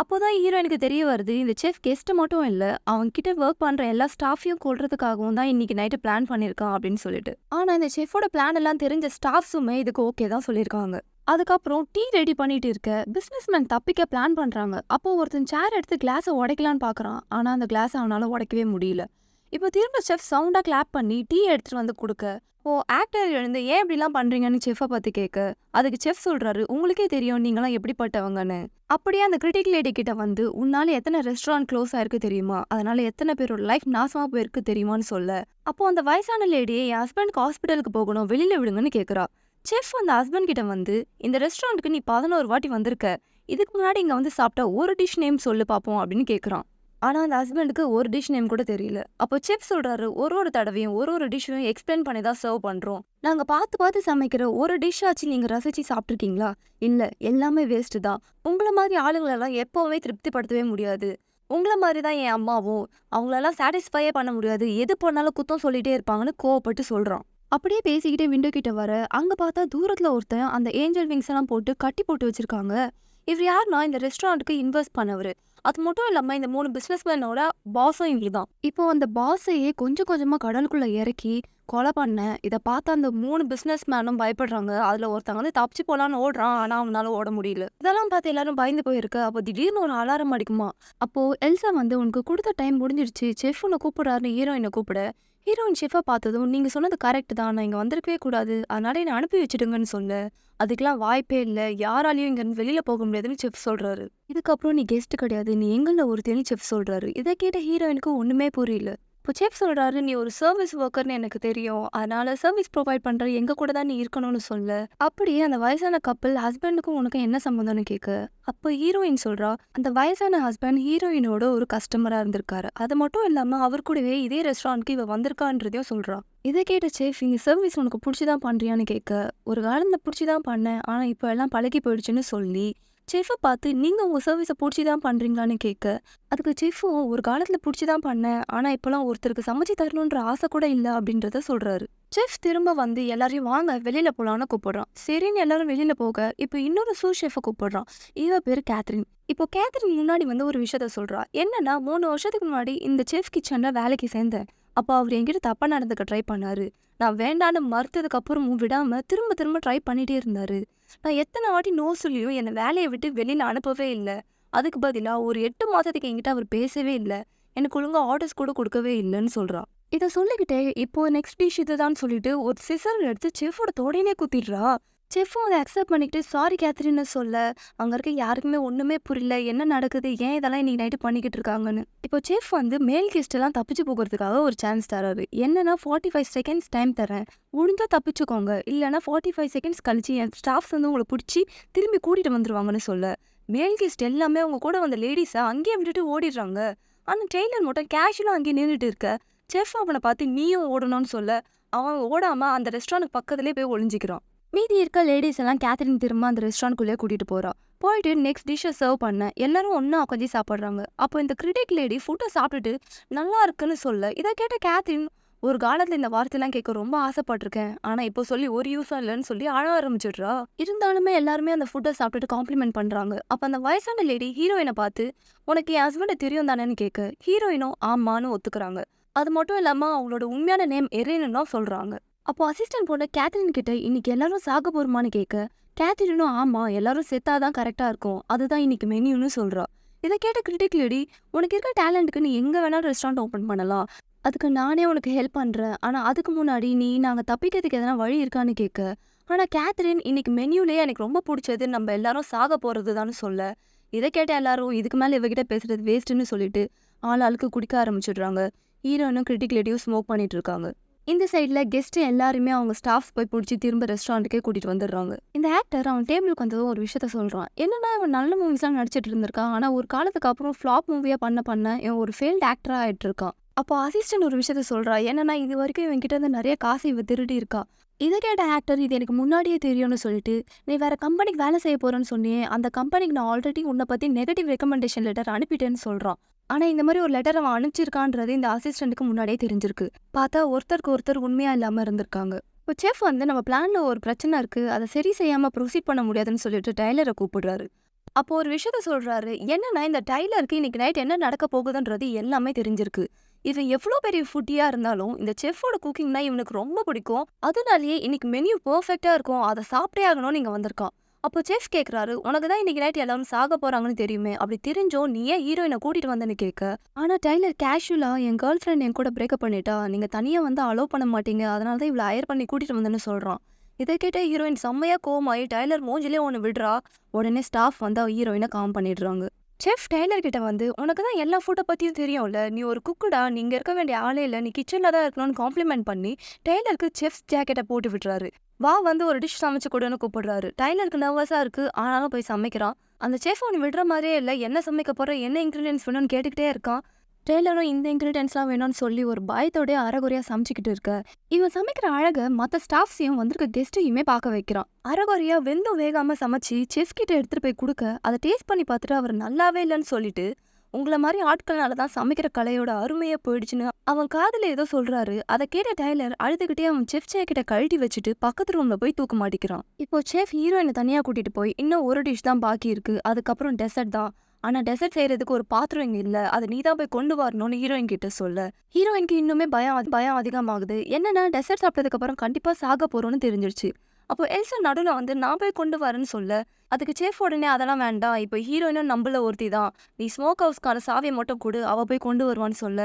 S1: சொல்றான் ஹீரோ ஹீரோயினுக்கு தெரிய வருது. இந்த செஃப் கெஸ்ட் மட்டும் இல்லை அவங்க கிட்ட ஒர்க் பண்ணுற எல்லா ஸ்டாஃபையும் கொள்றதுக்காகவும் தான் இன்னைக்கு நைட்டு பிளான் பண்ணியிருக்கான் அப்படின்னு சொல்லிட்டு. ஆனால் இந்த செஃபோட பிளான் எல்லாம் தெரிஞ்ச ஸ்டாஃப்ஸுமே இதுக்கு ஓகே தான் சொல்லியிருக்காங்க. அதுக்கப்புறம் டீ ரெடி பண்ணிட்டு இருக்க பிசினஸ்மேன் தப்பிக்க பிளான் பண்ணுறாங்க அப்போ ஒருத்தன் சேர் எடுத்து கிளாஸை உடைக்கலான்னு பார்க்குறான் ஆனால் அந்த கிளாஸ் அவனால் உடைக்கவே முடியல. இப்போ திரும்ப செஃப் சவுண்டா கிளாப் பண்ணி டீ எடுத்துட்டு வந்து கொடுக்க. ஓ ஆக்டர் எழுந்து ஏன் இப்படிலாம் பண்றீங்கன்னு செஃப்பை பார்த்து கேட்க. அதுக்கு செஃப் சொல்றாரு உங்களுக்கே தெரியும் நீங்களாம் எப்படிப்பட்டவங்கன்னு. அப்படியே அந்த கிரிட்டிக் லேடி கிட்ட வந்து உன்னால எத்தனை ரெஸ்டாரண்ட் க்ளோஸ் ஆயிருக்கு தெரியுமா? அதனால எத்தனை பேரோட லைஃப் நாசமா போயிருக்கு தெரியுமான்னு சொல்ல. அப்போ அந்த வயசான லேடியை என் ஹஸ்பண்ட்க்கு ஹாஸ்பிட்டலுக்கு போகணும் வெளியில விடுங்கன்னு கேட்குறா. செஃப் அந்த ஹஸ்பண்ட் கிட்ட வந்து இந்த ரெஸ்டாரண்ட்டுக்கு நீ பதினோரு வாட்டி வந்திருக்க. இதுக்கு முன்னாடி இங்க வந்து சாப்பிட்டா ஒரு டிஷ் நேம் சொல்லு பார்ப்போம் அப்படின்னு கேட்குறான். ஆனால் அந்த ஹஸ்பண்டுக்கு ஒரு டிஷ் நேம் கூட தெரியல. அப்போ செஃப் சொல்றாரு ஒரு ஒரு தடவையும் ஒரு ஒரு டிஷ்ஷையும் எக்ஸ்பிளைன் பண்ணி தான் சர்வ் பண்ணுறோம் நாங்கள் பார்த்து பார்த்து சமைக்கிற ஒரு டிஷ் ஆச்சு நீங்க ரசிச்சு சாப்பிட்ருக்கீங்களா இல்லை எல்லாமே வேஸ்ட்டு தான். உங்கள மாதிரி ஆளுங்களெல்லாம் எப்போவுமே திருப்திப்படுத்தவே முடியாது. உங்களை மாதிரி தான் என் அம்மாவும் அவங்களெல்லாம் சாட்டிஸ்ஃபையே பண்ண முடியாது. எது பண்ணாலும் குத்தம் சொல்லிகிட்டே இருப்பாங்கன்னு கோவப்பட்டு சொல்றான். அப்படியே பேசிக்கிட்டே விண்டோ கிட்ட வர அங்க பார்த்தா தூரத்துல ஒருத்தன் அந்த ஏஞ்சல் விங்ஸ் எல்லாம் போட்டு கட்டி போட்டு வச்சிருக்காங்க. இவர் யாருன்னா இந்த ரெஸ்டாரண்ட்டுக்கு இன்வெஸ்ட் பண்ணவர். அது மட்டும் இல்லாம இந்த மூணு பிசினஸ்மேனோட பாஸும் இவர் தான் இப்போ அந்த பாஸையே கொஞ்சம் கொஞ்சமா கடலுக்குள்ள இறக்கி கொலை பண்ண இதை பார்த்து அந்த மூணு பிசினஸ் மேனும் பயப்படுறாங்க. அதுல ஒருத்தங்க வந்து தப்பிச்சு போலான்னு ஓடுறான் ஆனா அவனால ஓட முடியல. இதெல்லாம் பார்த்து எல்லாரும் பயந்து போயிருக்கு. அப்போ திடீர்னு ஒரு அலாரம் அடிக்குமா? அப்போ எல்சா வந்து உனக்கு கொடுத்த டைம் முடிஞ்சிருச்சு செஃப் உன்னை கூப்பிடுறாருன்னு ஹீரோயினை கூப்பிட. ஹீரோயின் ஷெஃபை பார்த்ததும் நீங்க சொன்னது கரெக்ட் தான். நான் இங்க வந்திருக்கவே கூடாது. அதனால என்னை அனுப்பி வச்சிடுங்கன்னு சொல்ல அதுக்கெல்லாம் வாய்ப்பே இல்லை. யாராலையும் இங்க இருந்து வெளியில போக முடியாதுன்னு செஃப் சொல்றாரு. இதுக்கப்புறம் நீ கெஸ்ட் கிடையாது. நீ எங்களில் ஒருத்தேன்னு செஃப் சொல்றாரு. இதை கேட்ட ஹீரோயினுக்கு ஒண்ணுமே புரியல. இப்போ செஃப் சொல்கிறாரு நீ ஒரு சர்வீஸ் ஒர்க்கர்னு எனக்கு தெரியும். அதனால் சர்வீஸ் ப்ரொவைட் பண்ணுற எங்க கூட தான் நீ இருக்கணும்னு சொல்ல. அப்படியே அந்த வயசான கப்பல் ஹஸ்பண்டுக்கும் உனக்கு என்ன சம்மந்தம்னு கேட்க அப்போ ஹீரோயின் சொல்கிறா அந்த வயசான ஹஸ்பண்ட் ஹீரோயினோட ஒரு கஸ்டமராக இருந்திருக்காரு. அது மட்டும் இல்லாமல் அவர் கூடவே இதே ரெஸ்டாரண்ட்க்கு இவ வந்திருக்கான்றதையும் சொல்கிறா இதை கேட்ட சேஃப் இங்கே சர்வீஸ் உனக்கு பிடிச்சி தான் பண்ணுறியான்னு கேட்க ஒரு காலந்த பிடிச்சி தான் பண்ணேன். ஆனால் இப்போ எல்லாம் பழகி போயிடுச்சுன்னு சொல்லி செஃப்பை பார்த்து நீங்கள் உங்கள் சர்வீஸை பிடிச்சி தான் பண்றீங்களான்னு கேட்க அதுக்கு செஃப்பும் ஒரு காலத்தில் பிடிச்சி தான் பண்ணேன். ஆனால் இப்போலாம் ஒருத்தருக்கு சமைச்சு தரணுன்ற ஆசை கூட இல்லை அப்படின்றத சொல்றாரு. செஃப் திரும்ப வந்து எல்லாரையும் வாங்க வெளியில போகலான்னு கூப்பிடுறான். சரின்னு எல்லாரும் வெளியில போக இப்போ இன்னொரு சூ ஷெஃபை கூப்பிடுறான். இவ பேர் கேத்ரின் இப்போ கேத்ரின் முன்னாடி வந்து ஒரு விஷயத்த சொல்றா. என்னன்னா மூணு வருஷத்துக்கு முன்னாடி இந்த செஃப் கிச்சனில் வேலைக்கு சேர்ந்தேன். அப்போ அவர் என்கிட்ட தப்பா நடந்துக்க ட்ரை பண்ணாரு. நான் வேண்டான்னு மறுத்ததுக்கு அப்புறமும் விடாம திரும்ப திரும்ப ட்ரை பண்ணிட்டே இருந்தாரு. நான் எத்தனை வாட்டி நோ சொல்லியும் என்னை வேலையை விட்டு வெளியில அனுப்பவே இல்லை. அதுக்கு பதிலா ஒரு எட்டு மாசத்துக்கு என்கிட்ட அவர் பேசவே இல்லை. எனக்கு ஒழுங்கா ஆர்டர்ஸ் கூட கொடுக்கவே இல்லைன்னு சொல்றா. இதை சொல்லிக்கிட்டே இப்போ நெக்ஸ்ட் டிஷ் இதுதான் சொல்லிட்டு ஒரு சிசர் எடுத்து செஃபோட தோடையிலே குத்திடுறா. செஃப்பும் அதை அக்செப்ட் பண்ணிக்கிட்டு சாரி கேத்ரின்னு சொல்ல. அங்க இருக்க யாருக்குமே ஒண்ணுமே புரியல. என்ன நடக்குது? ஏன் இதெல்லாம் இன்னைக்கு நைட்டு பண்ணிக்கிட்டு இருக்காங்கன்னு? இப்போ செஃப் வந்து மேல் கெஸ்ட் எல்லாம் தப்பிச்சு போகிறதுக்காக ஒரு சான்ஸ் தராரு. என்னன்னா ஃபார்ட்டி ஃபைவ் செகண்ட்ஸ் டைம் தரேன். முடிஞ்சால் தப்பிச்சுக்கோங்க. இல்லைன்னா ஃபார்ட்டி ஃபைவ் செகண்ட்ஸ் கழிச்சு என் ஸ்டாஃப்ஸ் வந்து உங்களை பிடிச்சி திரும்பி கூட்டிட்டு வந்துருவாங்கன்னு சொல்ல. மேல் கெஸ்ட் எல்லாமே அவங்க கூட வந்த லேடிஸை அங்கேயே விட்டுட்டு ஓடிடுறாங்க. ஆனா டெய்லர் மட்டும் கேஷுவலாக அங்கேயே நின்றுட்டு இருக்க. செஃப் அவனை பார்த்து நீயும் ஓடணும்னு சொல்ல. அவன் ஓடாம அந்த ரெஸ்டாரண்ட் பக்கத்துலேயே போய் ஒளிஞ்சிக்கிறான். மீதி இருக்க லேடிஸ் எல்லாம் கேத்ரின் திரும்ப அந்த ரெஸ்டாரண்ட்குள்ளேயே கூட்டிகிட்டு போறா. போயிட்டு நெக்ஸ்ட் டிஷ்ஷை சர்வ் பண்ண. எல்லாரும் ஒன்றா உட்காந்து சாப்பிட்றாங்க. அப்போ இந்த கிரிட்டிக் லேடி ஃபுட்டை சாப்பிட்டுட்டு நல்லா இருக்குன்னு சொல்ல. இதை கேட்ட கேத்ரின் ஒரு காலத்தில் இந்த வார்த்தைலாம் கேட்க ரொம்ப ஆசைப்பட்டிருக்கேன். ஆனால் இப்போ சொல்லி ஒரு யூஸாக இல்லைன்னு சொல்லி அழ ஆரம்பிச்சிடுறா. இருந்தாலுமே எல்லாருமே அந்த ஃபுட்டை சாப்பிட்டுட்டு காம்ப்ளிமெண்ட் பண்ணுறாங்க அப்போ அந்த வயசான லேடி ஹீரோயினை பார்த்து உனக்கு என் ஹஸ்பண்டை தெரியும் தானேன்னு கேட்க. ஹீரோயினும் ஆமான்னு ஒத்துக்கிறாங்க. அது மட்டும் இல்லாமல் அவங்களோட உண்மையான நேம் எரேனுன்னு சொல்கிறாங்க அப்போ அசிஸ்டன்ட் பொண்ணு கேத்ரின் கிட்ட இன்னைக்கு எல்லாரும் சாக போருமான்னு கேட்க கேத்ரினும் ஆமா எல்லாரும் செத்தாதான் கரெக்டாக இருக்கும். அதுதான் இன்னைக்கு மெனியூன்னு சொல்றா. இதை கேட்ட கிரிட்டிக் லேடி உனக்கு இருக்க டேலண்ட்டுக்கு நீ எங்க வேணாலும் ரெஸ்டாரண்ட் ஓப்பன் பண்ணலாம். அதுக்கு நானே உனக்கு ஹெல்ப் பண்றேன். ஆனா அதுக்கு முன்னாடி நீ நாங்க தப்பிக்கிறதுக்கு எதனா வழி இருக்கான்னு கேட்க ஆனா கேத்ரின் இன்னைக்கு மெனியூலயே எனக்கு ரொம்ப பிடிச்சது நம்ம எல்லாரும் சாக போறதுதான்னு சொல்ல. இதை கேட்ட எல்லாரும் இதுக்கு மேல இவகிட்ட பேசுறது வேஸ்ட்டுன்னு சொல்லிட்டு ஆள் ஆளுக்கு குடிக்க ஆரம்பிச்சிடுறாங்க. ஹீரோனும் கிரிட்டிக் லேடியும் ஸ்மோக் பண்ணிட்டு இருக்காங்க. இந்த சைடில் கெஸ்ட் எல்லாருமே அவங்க ஸ்டாஃப்ஸ் போய் பிடிச்சி திரும்ப ரெஸ்டாரண்ட்டுக்கே கூட்டிகிட்டு வந்துடுறாங்க. இந்த ஆக்டர் அவன் டேபிளுக்கு வந்ததும் ஒரு விஷயத்த சொல்கிறான் என்னன்னா அவன் நல்ல மூவிஸ்லாம் நடிச்சிட்டு இருந்திருக்கான் ஆனால் ஒரு காலத்துக்கு அப்புறம் ஃப்ளாப் மூவியாக பண்ண பண்ண இவன் ஒரு ஃபெயில்டு ஆக்டராக ஆகிட்டு இருக்கான். அப்போ அசிஸ்டன்ட் ஒரு விஷயத்த சொல்கிறா என்னன்னா இது வரைக்கும் இவன் கிட்ட இருந்து நிறைய காசு இவ திருடி இருக்கா. இதை கேட்ட ஆக்டர் இது எனக்கு முன்னாடியே தெரியும்னு சொல்லிட்டு நீ வேறு கம்பெனிக்கு வேலை செய்ய போகிறேன்னு சொன்னியே அந்த கம்பெனிக்கு நான் ஆல்ரெடி உன்னை பற்றி நெகட்டிவ் ரெக்கமெண்டேஷன் லெட்டர் அனுப்பிட்டேன்னு சொல்கிறான் ஆனா இந்த மாதிரி ஒரு லெட்டர் அவன் அனுப்பிச்சிருக்கான்றது இந்த அசிஸ்டண்ட்டுக்கு முன்னாடியே தெரிஞ்சிருக்கு. பார்த்தா ஒருத்தருக்கு ஒருத்தர் உண்மையா இல்லாம இருந்திருக்காங்க. இப்போ செஃப் வந்து நம்ம பிளான்ல ஒரு பிரச்சனை இருக்கு அதை சரி செய்யாம ப்ரொசீட் பண்ண முடியாதுன்னு சொல்லிட்டு டைலரை கூப்பிடுறாரு. அப்போ ஒரு விஷயத்த சொல்றாரு என்னன்னா இந்த டைலருக்கு இன்னைக்கு நைட் என்ன நடக்க போகுதுன்றது எல்லாமே தெரிஞ்சிருக்கு. இவன் எவ்வளோ பெரிய ஃபுட்டியா இருந்தாலும் இந்த செஃபோட குக்கிங்னா இவனுக்கு ரொம்ப பிடிக்கும். அதனாலேயே இன்னைக்கு மெனு பர்ஃபெக்டாக இருக்கும் அதை சாப்பிட்டே ஆகணும்னு இங்க வந்திருக்கான். அப்போ செஃப் கேட்குறாரு உனக்கு தான் இன்னைக்கு நைட் எல்லாரும் சாக போறாங்கன்னு தெரியுமே அப்படி தெரிஞ்சோ நீ ஏன் ஹீரோயினை கூட்டிட்டு வந்தேன்னு கேட்க? ஆனா டைலர் கேஷுவலாக என் கேர்ள் ஃப்ரெண்ட் என் கூட பிரேக்கப் பண்ணிட்டா நீங்க தனியா வந்து அலோவ் பண்ண மாட்டீங்க அதனால தான் இவ்வளோ ஹயர் பண்ணி கூட்டிட்டு வந்தேன்னு சொல்றான். இதை கேட்ட ஹீரோயின் செம்மையா கோமாயி டைலர் மூஞ்சிலே ஒன்று விடுறா. உடனே ஸ்டாஃப் வந்து ஹீரோயினை காம் பண்ணிடுறாங்க. செஃப் டெய்லர் கிட்ட வந்து உனக்கு தான் எல்லா ஃபுட்டை பற்றியும் தெரியும்ல. நீ ஒரு குக்குடா நீங்க இருக்க வேண்டிய ஆளே இல்லை. நீ கிச்சனில் தான் இருக்கணும்னு காம்ப்ளிமெண்ட் பண்ணி டெய்லருக்கு செஃப் ஜாக்கெட்டை போட்டு விட்டுறாரு. வா வந்து ஒரு டிஷ் சமைச்சு கொடுன்னு கூப்பிடுறாரு. டைலருக்கு நர்வஸாக இருக்கு. ஆனாலும் போய் சமைக்கிறான். அந்த செஃப் அவனு விடுற மாதிரியே இல்லை. என்ன சமைக்க போற என்ன இன்க்ரீடியன்ஸ் வேணும்னு கேட்டுக்கிட்டே இருக்கான். டெய்லரும் இந்த இன்க்ரீடியன்ஸ்லாம் வேணும்னு சொல்லி ஒரு பயத்தோடய அறகுறையா சமைச்சுக்கிட்டு இருக்க. இவன் சமைக்கிற அழக மற்ற ஸ்டாஃப்ஸையும் வந்திருக்க கெஸ்ட்டையுமே பார்க்க வைக்கிறான். அறகுறையா வெந்தும் வேகாம சமைச்சு செஃப் கிட்ட எடுத்துட்டு போய் கொடுக்க அதை டேஸ்ட் பண்ணி பார்த்துட்டு அவர் நல்லாவே இல்லைன்னு சொல்லிட்டு உங்களை மாதிரி ஆட்கள்னால தான் சமைக்கிற கலையோட அருமையா போயிடுச்சுன்னு அவன் காதுல ஏதோ சொல்றாரு. அதை கேட்ட டைலர் அழுதுகிட்டே அவன் செஃப் சே கிட்ட கழட்டி வச்சுட்டு பக்கத்து ரூம்ல போய் தூக்க மாட்டிக்கிறான். இப்போ செஃப் ஹீரோயினை தனியா கூட்டிட்டு போய் இன்னும் ஒரு டிஷ் தான் பாக்கி இருக்கு. அதுக்கப்புறம் டெசர்ட் தான். ஆனால் டெசர்ட் செய்யறதுக்கு ஒரு பாத்திரம் இங்கே இல்லை. அதை நீ தான் போய் கொண்டு வரணும்னு ஹீரோயின் கிட்ட சொல்ல. ஹீரோயினுக்கு இன்னுமே பயம் பயம் அதிகமாகுது. என்னென்னா டெசர்ட் சாப்பிட்டதுக்கப்புறம் கண்டிப்பாக சாக போகிறோன்னு தெரிஞ்சிருச்சு. அப்போ எல்சா நடுவில் வந்து நான் போய் கொண்டு வரேன்னு சொல்ல. அதுக்கு சேஃப் உடனே அதெல்லாம் வேண்டாம். இப்போ ஹீரோயினும் நம்மள ஒருத்தி தான். நீ ஸ்மோக் ஹவுஸ்க்கான சாவியை மட்டும் கொடு. அவள் போய் கொண்டு வருவான்னு சொல்ல.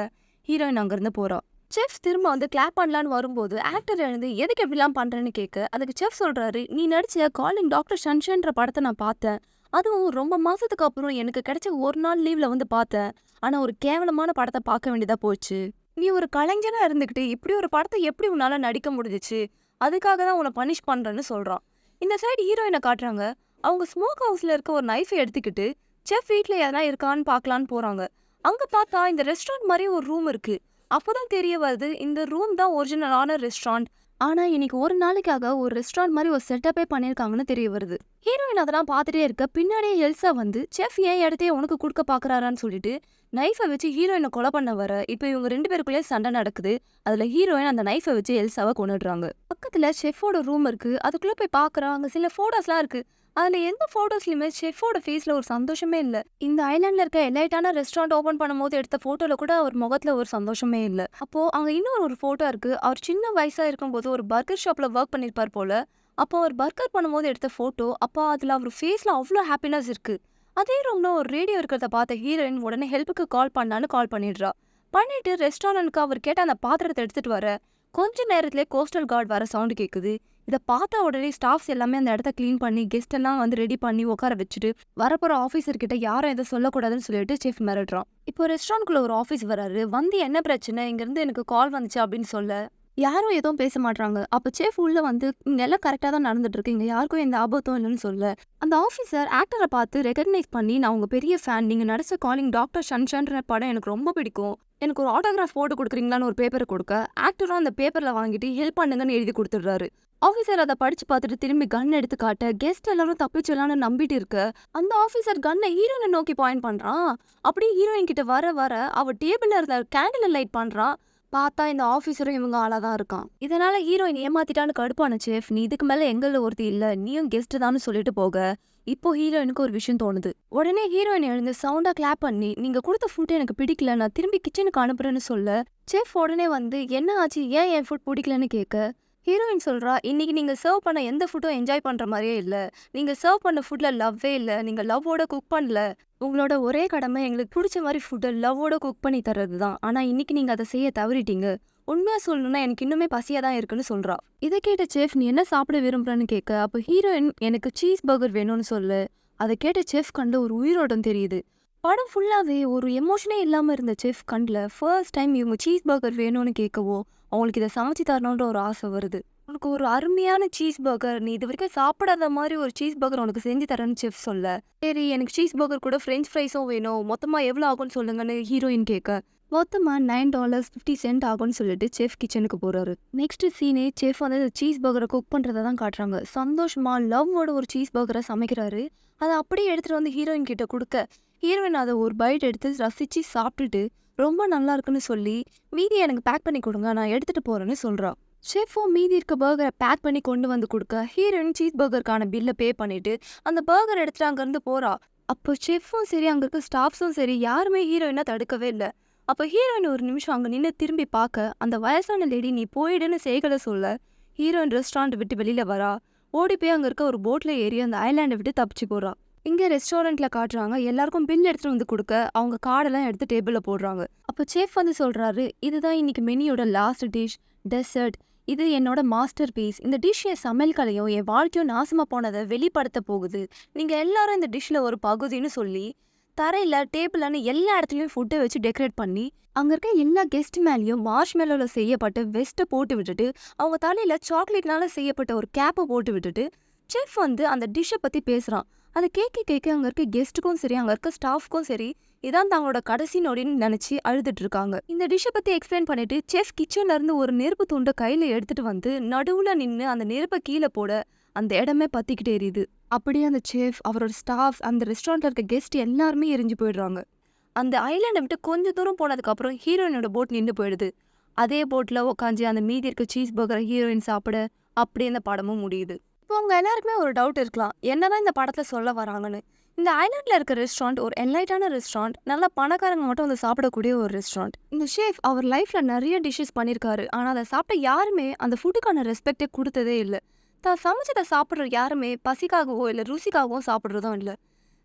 S1: ஹீரோயின் அங்கேருந்து போகிறாள் செஃப் திரும்ப வந்து கிளாப் பண்ணலான்னு வரும்போது ஆக்டர் எழுந்து எதுக்கு எப்படிலாம் பண்ணுறேன்னு கேட்க அதுக்கு செஃப் சொல்கிறாரு நீ நடிச்ச காலிங் டாக்டர் ஷன்ஷன்ற படத்தை நான் பார்த்தேன். அதுவும் ரொம்ப மாசத்துக்கு அப்புறம் எனக்கு கிடைச்ச ஒரு நாள் லீவ்ல வந்து பார்த்தேன். ஆனா ஒரு கேவலமான படத்தை பார்க்க வேண்டியதா போச்சு. நீ ஒரு கலைஞனாக இருந்துகிட்டு இப்படி ஒரு படத்தை எப்படி உன்னால நடிக்க முடிஞ்சுச்சு? அதுக்காக தான் உன்னை பனிஷ் பண்றேன்னு சொல்றான். இந்த சைடு ஹீரோயினை காட்டுறாங்க. அவங்க ஸ்மோக் ஹவுஸ்ல இருக்க ஒரு நைஃபை எடுத்துக்கிட்டு செஃப் வீட்ல எதனா இருக்கான்னு பார்க்கலான்னு போறாங்க. அங்க பார்த்தா இந்த ரெஸ்டாரண்ட் மாதிரி ஒரு ரூம் இருக்கு. அப்போதான் தெரிய வருது இந்த ரூம் தான் ஒரிஜினலான ரெஸ்டாரண்ட் ஆனா இன்னைக்கு ஒரு நாளைக்காக ஒரு ரெஸ்டாரண்ட் மாதிரி ஒரு செட்டப்பே பண்ணிருக்காங்கன்னு தெரிய வருது. ஹீரோயின் அதெல்லாம் பார்த்துட்டே இருக்க பின்னாடியே எல்சா வந்து செஃப் ஏன் இடத்தையே உனக்கு கொடுக்க பாக்குறாரான்னு சொல்லிட்டு நைஃபை வச்சு ஹீரோயினை கொலை பண்ண வர இப்போ இவங்க ரெண்டு பேருக்குள்ளேயே சண்டை நடக்குது. அதுல ஹீரோயின் அந்த நைஃபை வச்சு எல்சாவை கொண்டுடுறாங்க பக்கத்துல ஷெஃபோட ரூம் இருக்கு அதுக்குள்ள போய் பாக்குறா அங்க சில ஃபோட்டோஸ்லாம் இருக்கு. அதுல எந்த ஃபோட்டோஸ்லையுமே ஷெஃபோட ஃபேஸ்ல ஒரு சந்தோஷமே இல்ல. இந்த ஐலாண்டில் இருக்க எலைட்டான ரெஸ்டாரண்ட் ஓபன் பண்ணும்போது எடுத்த ஃபோட்டோவில் கூட அவர் முகத்துல ஒரு சந்தோஷமே இல்ல. அப்போ அங்க இன்னொரு ஒரு ஃபோட்டோ இருக்கு. அவர் சின்ன வயசா இருக்கும்போது ஒரு பர்கர் ஷாப்ல ஒர்க் பண்ணிருப்பார் போல. அப்போ அவர் பர்கர் பண்ணும்போது எடுத்த ஃபோட்டோ அப்போ அதுல அவர் ஃபேஸ்ல அவ்வளோ ஹாப்பினஸ் இருக்கு. அதே ரூம்ல ஒரு ரேடியோ இருக்கிறத பார்த்த ஹீரோயின் உடனே ஹெல்ப்புக்கு கால் பண்ணான்னு கால் பண்ணிடுறா. பண்ணிட்டு ரெஸ்டாரண்ட்க்கு அவர் கேட்ட அந்த பாத்திரத்தை எடுத்துட்டு வர. கொஞ்ச நேரத்திலே கோஸ்டல் கார்டு வர சவுண்ட் கேக்குது. இதை பார்த்த உடனே ஸ்டாஃப்ஸ் எல்லாமே அந்த இடத்த க்ளீன் பண்ணி கெஸ்ட் எல்லாம் வந்து ரெடி பண்ணி உட்கார வச்சுட்டு வரப்போற ஆஃபீஸர் கிட்ட யாரும் எதை சொல்லக்கூடாதுன்னு சொல்லிட்டு செஃப் மிரட்டுறான். இப்போ ரெஸ்டாரண்ட்குள்ளே ஒரு ஆஃபீஸ் வராரு. வந்து என்ன பிரச்சனை? இங்கேருந்து எனக்கு கால் வந்துச்சு அப்படின்னு சொல்ல. யாரும் எதுவும் பேச மாட்றாங்க. அப்ப சேஃப் உள்ள வந்து இங்கே எல்லாம் கரெக்டா தான் நடந்துட்டு இருக்கு இங்கே யாருக்கும் எந்த ஆபத்தும் இல்லைன்னு சொல்ல. அந்த ஆஃபீஸர் ஆக்டரை பார்த்து ரெகக்னைஸ் பண்ணி நான் உங்க பெரிய ஃபேன் நீங்க நடிச்ச காலிங் டாக்டர் ஷன்ஷன்ற படம் எனக்கு ரொம்ப பிடிக்கும். எனக்கு ஒரு ஆட்டோகிராஃப் போட்டு கொடுக்குறீங்களான்னு ஒரு பேப்பரை கொடுக்க ஆக்டரும் அந்த பேப்பர்ல வாங்கிட்டு ஹெல்ப் பண்ணுங்கன்னு எழுதி கொடுத்துடுறாரு. ஆஃபீஸர் அதை படிச்சு பார்த்துட்டு திரும்பி கன் எடுத்து காட்ட கெஸ்ட் எல்லாரும் தப்பிச்சலான்னு நம்பிட்டு இருக்க அந்த ஆஃபீஸர் கன்னை ஹீரோயினை நோக்கி பாயிண்ட் பண்றான். அப்படியே ஹீரோயின் கிட்ட வர வர அவ டேபிளில் இருந்த கேண்டில் லைட் பண்றான். பார்த்தா இந்த ஆஃபீஸரும் இவங்க ஆளாக தான் இருக்கான். இதனால ஹீரோயின் ஏமாத்திட்டான்னு கடுப்பான செஃப் நீ இதுக்கு மேலே எங்களில் ஒருத்தி இல்லை நீயும் கெஸ்ட் தான் சொல்லிட்டு போக. இப்போ ஹீரோயினுக்கு ஒரு விஷயம் தோணுது. உடனே ஹீரோயின் எழுந்து சவுண்டா கிளாப் பண்ணி நீங்க கொடுத்த ஃபுட் எனக்கு பிடிக்கல நான் திரும்பி கிச்சனுக்கு அனுப்புறேன்னு சொல்ல. செஃப் உடனே வந்து என்ன ஆச்சு? ஏன் என் ஃபுட் பிடிக்கலன்னு கேட்க? ஹீரோயின் சொல்றா இன்றைக்கி நீங்க சர்வ் பண்ண எந்த ஃபுட்டும் என்ஜாய் பண்ற மாதிரியே இல்ல. நீங்க சர்வ் பண்ண ஃபுட்ல லவ்வே இல்ல. நீங்க லவ்வோட குக் பண்ணல. உங்களோட ஒரே கடமை எங்களுக்கு பிடிச்ச மாதிரி ஃபுட்டை லவ்வோட குக் பண்ணி தர்றது தான் ஆனா இன்றைக்கி நீங்க அதை செய்ய தவறிட்டீங்க. உண்மையாக சொல்லணும்னா எனக்கு இன்னுமே பசியா தான் இருக்குன்னு சொல்றா. இதை கேட்ட செஃப் நீ என்ன சாப்பிட விரும்புறேன்னு கேட்க அப்போ ஹீரோயின் எனக்கு சீஸ் பர்கர் வேணும்னு சொல்லு. அதை கேட்ட செஃப் கண்டு ஒரு உயிரோட்டம் தெரியுது. படம் ஃபுல்லாவே ஒரு எமோஷனே இல்லாம இருந்த செஃப் கண்டில் ஃபர்ஸ்ட் டைம் இவங்க சீஸ் பர்கர் வேணும்னு கேட்கவோ அவங்களுக்கு இதை சமைச்சு தரணுன்ற ஒரு ஆசை வருது. உனக்கு ஒரு அருமையான சீஸ் பர்கர் நீ இது வரைக்கும் சாப்பிடாத மாதிரி ஒரு சீஸ் பர்கர் உனக்கு செஞ்சு தரேன்னு செஃப் சொல்ல. சரி எனக்கு சீஸ் பர்கர் கூட ஃப்ரெஞ்ச் ஃப்ரைஸும் வேணும். மொத்தமா எவ்வளோ ஆகும்னு சொல்லுங்கன்னு ஹீரோயின் கேட்க. மொத்தமா நைன் டாலர்ஸ் ஃபிஃப்டி சென்ட் ஆகும்னு சொல்லிட்டு செஃப் கிச்சனுக்கு போறாரு. நெக்ஸ்ட் சீனே செஃப் வந்து சீஸ் பர்கரை குக் பண்றதை தான் காட்டுறாங்க. சந்தோஷமா லவ்வோட ஒரு சீஸ் பர்கரை சமைக்கிறாரு. அதை அப்படியே எடுத்துட்டு வந்து ஹீரோயின் கிட்ட கொடுக்க. ஹீரோயின் அதை ஒரு பைட் எடுத்து ரசிச்சு சாப்பிட்டுட்டு ரொம்ப நல்லா இருக்குன்னு சொல்லி மீதி எனக்கு பேக் பண்ணி கொடுங்க நான் எடுத்துட்டு போறேன்னு சொல்கிறான் ஷெஃபும் மீதி இருக்க பர்கரை பேக் பண்ணி கொண்டு வந்து கொடுக்க ஹீரோயின் சீஸ் பர்கருக்கான பில்லை பே பண்ணிட்டு அந்த பர்கர் எடுத்துட்டு அங்கேருந்து போறா. அப்போ ஷெஃப்பும் சரி அங்கே இருக்க ஸ்டாஃப்ஸும் சரி யாருமே ஹீரோயினை தடுக்கவே இல்லை. அப்போ ஹீரோயின் ஒரு நிமிஷம் அங்கே நின்று திரும்பி பார்க்க அந்த வயசான லேடி நீ போயிடுன்னு செய்களை சொல்ல. ஹீரோயின் ரெஸ்டாரண்ட் விட்டு வெளியில வரா. ஓடி போய் அங்கே இருக்க ஒரு போட்டில் ஏறி அந்த ஐலாண்டை விட்டு தப்பிச்சு போறா. இங்கே ரெஸ்டாரண்ட்ல காட்டுறாங்க. எல்லாருக்கும் பில் எடுத்துட்டு வந்து கொடுக்க. அவங்க கார்டெல்லாம் எடுத்து டேபிளில் போடுறாங்க. அப்போ செஃப் வந்து சொல்றாரு இதுதான் இன்னைக்கு மெனியோட லாஸ்ட் டிஷ் டெசர்ட் இது என்னோட மாஸ்டர் பீஸ் இந்த டிஷ் என் சமையல் கலையும் என் வாழ்க்கையும் நாசமா போனதை வெளிப்படுத்த போகுது. நீங்க எல்லாரும் இந்த டிஷ்ல ஒரு பகுதின்னு சொல்லி தரையில டேபிள்னு எல்லா இடத்துலயும் ஃபுட்டை வச்சு டெக்கரேட் பண்ணி அங்க இருக்க எல்லா கெஸ்ட் மேலேயும் மார்ஷ் மேலோவில் செய்யப்பட்ட வெஸ்ட்டை போட்டு விட்டுட்டு அவங்க தலையில சாக்லேட்னால செய்யப்பட்ட ஒரு கேப்பை போட்டு விட்டுட்டு செஃப் வந்து அந்த டிஷ்ஷை பத்தி பேசுறான். அதை கேட்க கேட்க அங்க இருக்க கெஸ்ட்டுக்கும் சரி அங்க இருக்க ஸ்டாஃப்க்கும் சரி இதான் தங்களோட கடைசி நொடின்னு நினைச்சு அழுதுட்டு இருக்காங்க. இந்த டிஷ்ஷை பத்தி எக்ஸ்பிளைன் பண்ணிட்டு செஃப் கிச்சன்ல இருந்து ஒரு நெருப்பு துண்டை கையில எடுத்துட்டு வந்து நடுவுல நின்னு அந்த நெருப்பை கீழே போட அந்த இடமே பத்திக்கிட்டு எரியுது. அப்படியே அந்த செஃப் அவரோட ஸ்டாஃப்ஸ் அந்த ரெஸ்டாரண்ட்ல இருக்க கெஸ்ட் எல்லாருமே எரிஞ்சு போயிடுறாங்க. அந்த ஐலாண்டை விட்டு கொஞ்ச தூரம் போனதுக்கு அப்புறம் ஹீரோயினோட போட் நின்று போயிடுது. அதே போட்ல உட்காந்து அந்த மீதி இருக்க சீஸ் பர்கரை ஹீரோயின் சாப்பிட அப்படியே அந்த படமும் முடியுது. இப்போ உங்கள் எல்லாருக்குமே ஒரு டவுட் இருக்கலாம். என்னதான் இந்த படத்தில் சொல்ல வராங்கன்னு. இந்த ஐலாண்டில் இருக்க ரெஸ்டாரண்ட் ஒரு என்லைட்டான ரெஸ்டாரண்ட் நல்ல பணக்காரங்க மட்டும் வந்து சாப்பிடக்கூடிய ஒரு ரெஸ்டாரண்ட் இந்த ஷேஃப் அவர் லைஃப்ல நிறைய டிஷ்ஷஸ் பண்ணியிருக்காரு ஆனால் அதை சாப்பிட்ட யாருமே அந்த ஃபுட்டுக்கான ரெஸ்பெக்டே கொடுத்ததே இல்லை. தான் சமைச்சதை சாப்பிட்ற யாருமே பசிக்காகவோ இல்லை ருசிக்காகவோ சாப்பிட்றதும் இல்லை.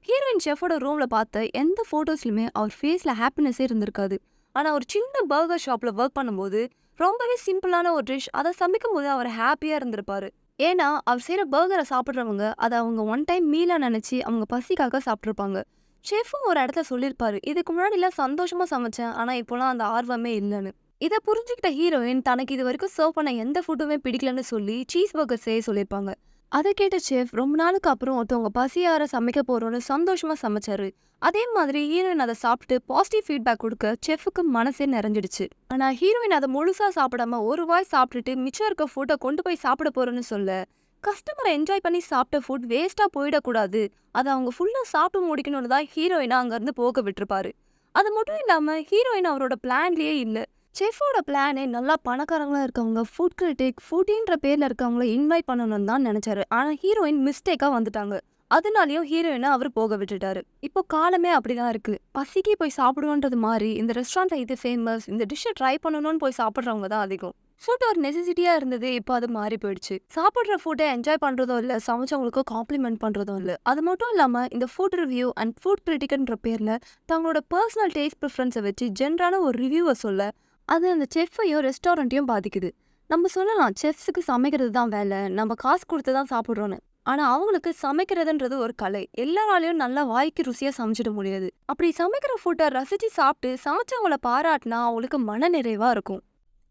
S1: ஹீரோயின் ஷெஃபோட ரூமில் பார்த்த எந்த ஃபோட்டோஸ்லையுமே அவர் ஃபேஸில் ஹாப்பினஸ்ஸே இருந்திருக்காது. ஆனால் ஒரு சின்ன பர்கர் ஷாப்பில் ஒர்க் பண்ணும்போது ரொம்பவே சிம்பிளான ஒரு டிஷ் அதை சமைக்கும் போது அவர் ஹாப்பியாக இருந்திருப்பாரு. ஏன்னா அவர் செய்கிற பர்கரை சாப்பிட்றவங்க அதை அவங்க ஒன் டைம் மீலாக நினச்சி அவங்க பசிக்காக சாப்பிட்ருப்பாங்க ஷெஃபும் ஒரு இடத்துல சொல்லியிருப்பாரு இதுக்கு முன்னாடிலாம் சந்தோஷமாக சமைச்சேன் ஆனால் இப்போலாம் அந்த ஆர்வமே இல்லைன்னு. இதை புரிஞ்சுக்கிட்ட ஹீரோயின் தனக்கு இது வரைக்கும் சர்வ் பண்ண எந்த ஃபுட்டுமே பிடிக்கலன்னு சொல்லி சீஸ் பர்கர் செய்ய சொல்லியிருப்பாங்க. அதை கேட்ட செஃப் ரொம்ப நாளுக்கு அப்புறம் ஒருத்தவங்க பசியார சமைக்க போறோம்னு சந்தோஷமா சமைச்சாரு. அதே மாதிரி ஹீரோயின் அதை சாப்பிட்டு பாசிட்டிவ் ஃபீட்பேக் கொடுக்க செஃபுக்கு மனசே நிறைஞ்சிடுச்சு. ஆனா ஹீரோயின் அதை முழுசா சாப்பிடாம ஒரு வாய் சாப்பிட்டுட்டு மிச்சம் இருக்க ஃபுட்டை கொண்டு போய் சாப்பிட போகிறோன்னு சொல்ல கஸ்டமரை என்ஜாய் பண்ணி சாப்பிட்ட ஃபுட் வேஸ்ட்டாக போயிடக்கூடாது. அதை அவங்க ஃபுல்லா சாப்பிட்டு முடிக்கணும்னு தான் ஹீரோயினை அங்கேருந்து போக விட்டுருப்பாரு. அது மட்டும் இல்லாம ஹீரோயின் அவரோட பிளான்லயே இல்லை. செஃபோட பிளானே நல்லா பணக்காரங்களாக இருக்கவங்க ஃபுட் கிரிட்டிக் ஃபுட்டின்ற பேரில் இருக்கவங்கள இன்வைட் பண்ணணும்னு தான் நினச்சாரு. ஆனால் ஹீரோயின் மிஸ்டேக்காக வந்துட்டாங்க. அதனாலையும் ஹீரோயினை அவர் போக விட்டுட்டாரு. இப்போ காலமே அப்படிதான் இருக்கு. பசிக்கு போய் சாப்பிடுவோன்றது மாதிரி இந்த ரெஸ்டாரண்ட்ல இது ஃபேமஸ் இந்த டிஷ்ஷை ட்ரை பண்ணணும்னு போய் சாப்பிட்றவங்க தான் அதிகம். ஃபுட் ஒரு நெசசிட்டியாக இருந்தது இப்போ அது மாறி போயிடுச்சு. சாப்பிட்ற ஃபுட்டை என்ஜாய் பண்ணுறதோ இல்லை சமைச்சவங்களுக்கு காம்ப்ளிமெண்ட் பண்ணுறதோ இல்லை. அது மட்டும் இல்லாமல் இந்த ஃபுட் ரிவ்யூ அண்ட் ஃபுட் கிரிட்டிக்ன்ற பேரில் தங்களோட பர்சனல் டேஸ்ட் ப்ரிஃபரன்ஸை வச்சு ஜென்ரான ஒரு ரிவ்யூவை சொல்ல அது அந்த செஃப்பையும் ரெஸ்டாரண்ட்டையும் பாதிக்குது. நம்ம சொல்லலாம் செஃப்ஸுக்கு சமைக்கிறது தான் வேலை நம்ம காசு கொடுத்து தான் சாப்பிட்றோன்னு. ஆனா அவங்களுக்கு சமைக்கிறதுன்றது ஒரு கலை. எல்லாராலையும் நல்லா வாய்க்கு ருசியா சமைச்சிட முடியாது. அப்படி சமைக்கிற ஃபுட்டை ரசிச்சு சாப்பிட்டு சமைச்சவங்கள பாராட்டினா அவங்களுக்கு மன நிறைவா இருக்கும்.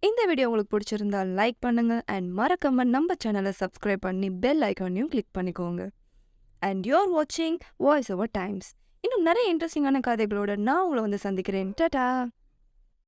S1: இந்த வீடியோ உங்களுக்கு பிடிச்சிருந்தா லைக் பண்ணுங்க. அண்ட் மறக்காம நம்ம சேனலை சப்ஸ்கிரைப் பண்ணி பெல் ஐக்கானையும் கிளிக் பண்ணிக்கோங்க. அண்ட் யூஆர் வாட்சிங் வாய்ஸ் ஓவர் டைம்ஸ் இன்னும் நிறைய இன்ட்ரெஸ்டிங்கான கதைகளோட நான் உங்களை வந்து சந்திக்கிறேன். டாடா